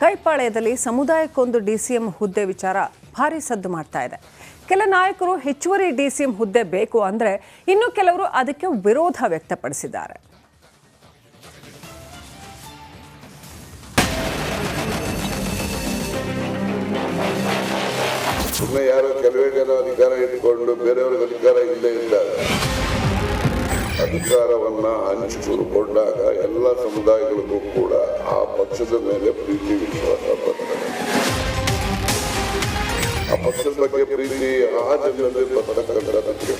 ಕೈಪಾಳ್ಯದಲ್ಲಿ ಸಮುದಾಯಕ್ಕೊಂದು DCM ಹುದ್ದೆ ವಿಚಾರ ಭಾರಿ ಸದ್ದು ಮಾಡ್ತಾ ಇದೆ. ಕೆಲ ನಾಯಕರು ಹೆಚ್ಚುವರಿ ಡಿಸಿಎಂ ಹುದ್ದೆ ಬೇಕು ಅಂದರೆ ಇನ್ನು ಕೆಲವರು ಅದಕ್ಕೆ ವಿರೋಧ ವ್ಯಕ್ತಪಡಿಸಿದ್ದಾರೆ. ಸುಮ್ಮನೆ ಯಾರೋ ಕೆಲವೇ ಜನ ಅಧಿಕಾರ ಇಟ್ಕೊಂಡು ಬೇರೆಯವ್ರಿಗೆ ಅಧಿಕಾರ ಇಲ್ಲದೆ ಇದ್ದಾಗ ಅಧಿಕಾರವನ್ನ ಹಂಚಿಕೊಂಡಾಗ ಎಲ್ಲ ಸಮುದಾಯಗಳಿಗೂ ಕೂಡ ಆ ಪಕ್ಷದ ಮೇಲೆ ಪ್ರೀತಿ ವಿಶ್ವಾಸ ಬರ್ತದೆ ಆ ಪಕ್ಷದ ಬಗ್ಗೆ ಪ್ರೀತಿ ಆ ಜನರಲ್ಲಿ ಬರ್ತಕ್ಕಂಥ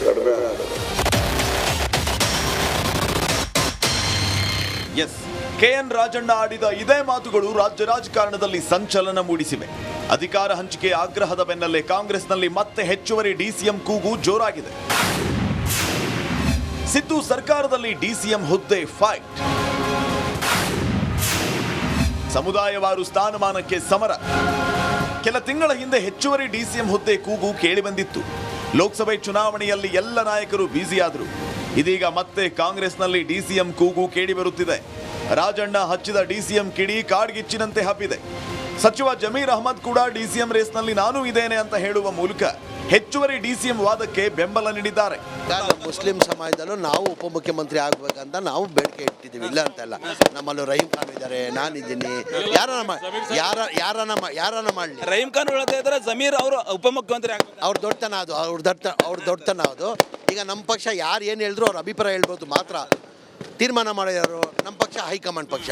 ಕಡಿಮೆ ಎಸ್ ಕೆಎನ್ ರಾಜಣ್ಣ ಆಡಿದ ಇದೇ ಮಾತುಗಳು ರಾಜ್ಯ ರಾಜಕಾರಣದಲ್ಲಿ ಸಂಚಲನ ಮೂಡಿಸಿವೆ. ಅಧಿಕಾರ ಹಂಚಿಕೆ ಆಗ್ರಹದ ಬೆನ್ನಲ್ಲೇ ಕಾಂಗ್ರೆಸ್ನಲ್ಲಿ ಮತ್ತೆ ಹೆಚ್ಚುವರಿ ಡಿಸಿಎಂ ಕೂಗು ಜೋರಾಗಿದೆ. ಸಿದ್ದು ಸರ್ಕಾರದಲ್ಲಿ ಡಿಸಿಎಂ ಹುದ್ದೆ ಫೈಟ್ ಸಮುದಾಯವಾರು ಸ್ಥಾನಮಾನಕ್ಕೆ ಸಮರ. ಕೆಲ ತಿಂಗಳ ಹಿಂದೆ ಹೆಚ್ಚುವರಿ ಡಿಸಿಎಂ ಹುದ್ದೆ ಕೂಗು ಕೇಳಿಬಂದಿತ್ತು ಲೋಕಸಭೆ ಚುನಾವಣೆಯಲ್ಲಿ ಎಲ್ಲ ನಾಯಕರು ಬ್ಯುಸಿಯಾದರು. ಇದೀಗ ಮತ್ತೆ ಕಾಂಗ್ರೆಸ್ನಲ್ಲಿ ಡಿಸಿಎಂ ಕೂಗು ಕೇಳಿಬರುತ್ತಿದೆ ರಾಜಣ್ಣ ಹಚ್ಚಿದ ಡಿಸಿಎಂ ಕಿಡಿ ಕಾಡ್ಗಿಚ್ಚಿನಂತೆ ಹಬ್ಬಿದೆ. ಸಚಿವ ಜಮೀರ್ ಅಹಮದ್ ಕೂಡ ಡಿಸಿಎಂ ರೇಸ್ನಲ್ಲಿ ನಾನೂ ಇದ್ದೇನೆ ಅಂತ ಹೇಳುವ ಮೂಲಕ ಹೆಚ್ಚುವರಿ ಡಿಸಿಎಂ ವಾದಕ್ಕೆ ಬೆಂಬಲ ನೀಡಿದ್ದಾರೆ. ಮುಸ್ಲಿಂ ಸಮಾಜದಲ್ಲೂ ನಾವು ಉಪಮುಖ್ಯಮಂತ್ರಿ ಆಗ್ಬೇಕಂತ ನಾವು ಬೇಡಿಕೆ ಇಟ್ಟಿದ್ದೀವಿ ಇಲ್ಲ ಅಂತಲ್ಲ. ನಮ್ಮಲ್ಲೂ ರಹೀಂ ಖಾನ್ ಇದ್ದಾರೆ ನಾನಿದ್ದೀನಿ. ಯಾರನ್ನ ಮಾ- ಯಾರ ಯಾರನ್ನ ಮಾ- ಯಾರನ್ನ ಮಾಡಲಿ? ರಹೀಂ ಖಾನ್ ಹೇಳ್ತಾ ಇದ್ದಾರೆ ಜಮೀರ್ ಅವರು ಉಪಮುಖ್ಯಮಂತ್ರಿ ಆಗ್ಬೇಕು. ಅವ್ರ ದೊಡ್ಡತನ ಅದು ಅವ್ರ ದೊಡ್ಡ ಅವ್ರ ದೊಡ್ಡತನ ಅದು. ಈಗ ನಮ್ಮ ಪಕ್ಷ ಯಾರು ಏನು ಹೇಳಿದ್ರು ಅವ್ರ ಅಭಿಪ್ರಾಯ ಹೇಳ್ಬೋದು ಮಾತ್ರ. ತೀರ್ಮಾನ ಮಾಡಿದಾರು ನಮ್ಮ ಪಕ್ಷ ಹೈಕಮಾಂಡ್ ಪಕ್ಷ.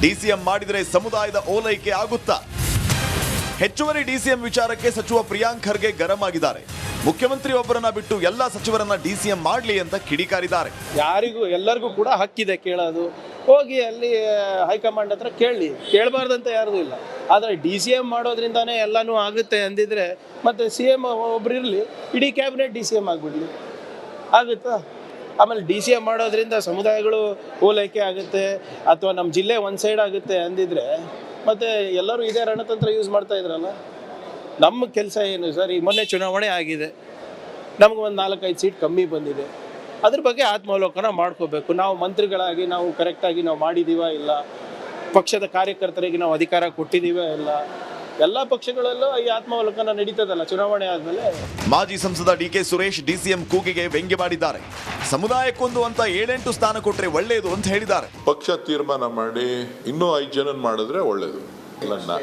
ಡಿಸಿಎಂ ಮಾಡಿದರೆ ಸಮುದಾಯದ ಓಲೈಕೆ ಆಗುತ್ತಾ? ಹೆಚ್ಚುವರಿ ಡಿಸಿಎಂ ವಿಚಾರಕ್ಕೆ ಸಚಿವ ಪ್ರಿಯಾಂಕ್ ಖರ್ಗೆ ಗರಂ ಆಗಿದ್ದಾರೆ. ಮುಖ್ಯಮಂತ್ರಿ ಒಬ್ಬರನ್ನ ಬಿಟ್ಟು ಎಲ್ಲ ಸಚಿವರನ್ನ ಡಿಸಿಎಂ ಮಾಡಲಿ ಅಂತ ಕಿಡಿಕಾರಿದ್ದಾರೆ. ಯಾರಿಗೂ ಎಲ್ಲರಿಗೂ ಕೂಡ ಹಕ್ಕಿದೆ ಕೇಳೋದು. ಹೋಗಿ ಅಲ್ಲಿ ಹೈಕಮಾಂಡ್ ಹತ್ರ ಕೇಳಲಿ ಕೇಳಬಾರ್ದಂತ ಯಾರಿಗೂ ಇಲ್ಲ. ಆದರೆ ಡಿ ಸಿ ಎಂ ಮಾಡೋದ್ರಿಂದಾನೇ ಎಲ್ಲನೂ ಆಗುತ್ತೆ ಅಂದಿದ್ರೆ ಮತ್ತೆ ಸಿ ಎಂ ಒಬ್ರು ಇರಲಿ, ಇಡೀ ಕ್ಯಾಬಿನೆಟ್ ಡಿ ಸಿ ಎಂ ಆಗಿಬಿಡ್ಲಿ. ಆಗುತ್ತಾ? ಆಮೇಲೆ ಡಿ ಸಿ ಎಂ ಮಾಡೋದ್ರಿಂದ ಸಮುದಾಯಗಳು ಓಲೈಕೆ ಆಗುತ್ತೆ, ಅಥವಾ ನಮ್ಮ ಜಿಲ್ಲೆ ಒಂದು ಸೈಡ್ ಆಗುತ್ತೆ ಅಂದಿದ್ರೆ ಮತ್ತೆ ಎಲ್ಲರೂ ಇದೇ ರಣತಂತ್ರ ಯೂಸ್ ಮಾಡ್ತಾ ಇದ್ರಲ್ಲ? ನಮ್ಮ ಕೆಲಸ ಏನು ಸರ್? ಈಗ ಮೊನ್ನೆ ಚುನಾವಣೆ ಆಗಿದೆ. ನಮ್ಗೆ ಒಂದು ನಾಲ್ಕೈದು ಸೀಟ್ ಕಮ್ಮಿ ಬಂದಿದೆ. ಅದ್ರ ಬಗ್ಗೆ ಆತ್ಮಾವಲೋಕನ ಮಾಡ್ಕೋಬೇಕು. ನಾವು ಮಂತ್ರಿಗಳಾಗಿ, ನಾವು ಕರೆಕ್ಟಾಗಿ ನಾವು ಮಾಡಿದೀವ ಇಲ್ಲ? ಪಕ್ಷದ ಕಾರ್ಯಕರ್ತರಿಗೆ ನಾವು ಅಧಿಕಾರ ಕೊಟ್ಟಿದ್ದೀವ ಇಲ್ಲ? ಎಲ್ಲ ಪಕ್ಷಗಳಲ್ಲೂ ಈ ಆತ್ಮಾವಲೋಕನ ನಡೀತದಲ್ಲ ಚುನಾವಣೆ ಆದಮೇಲೆ? ಮಾಜಿ ಸಂಸದ ಡಿ ಕೆ ಸುರೇಶ್ ಡಿಸಿಎಂ ಕೂಗಿಗೆ ವ್ಯಂಗ್ಯ ಮಾಡಿದ್ದಾರೆ. ಸಮುದಾಯಕ್ಕೊಂದು ಅಂತ ಏಳೆಂಟು ಸ್ಥಾನ ಕೊಟ್ರೆ ಒಳ್ಳೆಯದು ಅಂತ ಹೇಳಿದ್ದಾರೆ. ಪಕ್ಷ ತೀರ್ಮಾನ ಮಾಡಿ ಇನ್ನೂ ಐದು ಜನ ಮಾಡಿದ್ರೆ ಒಳ್ಳೇದು.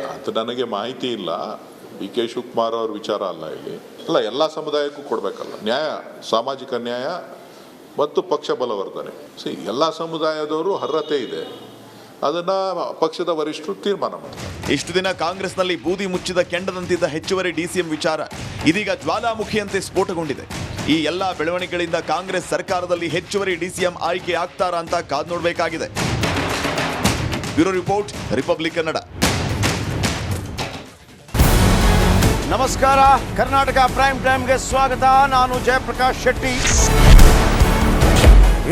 ಅದು ನನಗೆ ಮಾಹಿತಿ ಇಲ್ಲ. ಡಿ ಕೆ ಶಿವಕುಮಾರ್ ಅವ್ರ ವಿಚಾರ ಅಲ್ಲ ಇಲ್ಲಿ. ಅಲ್ಲ ಎಲ್ಲ ಸಮುದಾಯಕ್ಕೂ ಕೊಡಬೇಕಲ್ಲ. ನ್ಯಾಯ, ಸಾಮಾಜಿಕ ನ್ಯಾಯ ಮತ್ತು ಪಕ್ಷ ಬಲವರ್ಧನೆ. ಸಿ, ಎಲ್ಲ ಸಮುದಾಯದವರು ಅರ್ಹತೆ ಇದೆ. ಅದನ್ನು ಪಕ್ಷದ ವರಿಷ್ಠರು ತೀರ್ಮಾನ ಮಾಡ್ತಾರೆ. ಇಷ್ಟು ದಿನ ಕಾಂಗ್ರೆಸ್ನಲ್ಲಿ ಬೂದಿ ಮುಚ್ಚಿದ ಕೆಂಡದಂತಿದ್ದ ಹೆಚ್ಚುವರಿ ಡಿಸಿಎಂ ವಿಚಾರ ಇದೀಗ ಜ್ವಾಲಾಮುಖಿಯಂತೆ ಸ್ಫೋಟಗೊಂಡಿದೆ. ಈ ಎಲ್ಲಾ ಬೆಳವಣಿಗೆಗಳಿಂದ ಕಾಂಗ್ರೆಸ್ ಸರ್ಕಾರದಲ್ಲಿ ಹೆಚ್ಚುವರಿ ಡಿಸಿಎಂ ಆಯ್ಕೆ ಆಗ್ತಾರಾ ಅಂತ ಕಾದ್ ನೋಡಬೇಕಾಗಿದೆ. Bureau report, republic Kannada. ನಮಸ್ಕಾರ, ಕರ್ನಾಟಕ ಪ್ರೈಮ್ ಟೈಮ್ಗೆ ಸ್ವಾಗತ. ನಾನು ಜಯಪ್ರಕಾಶ್ ಶೆಟ್ಟಿ.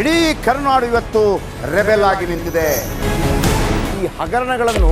ಇಡೀ ಕರ್ನಾಡು ಇವತ್ತು ರೆಬೆಲ್ ಆಗಿ ನಿಂತಿದೆ. ಈ ಹಗರಣಗಳನ್ನು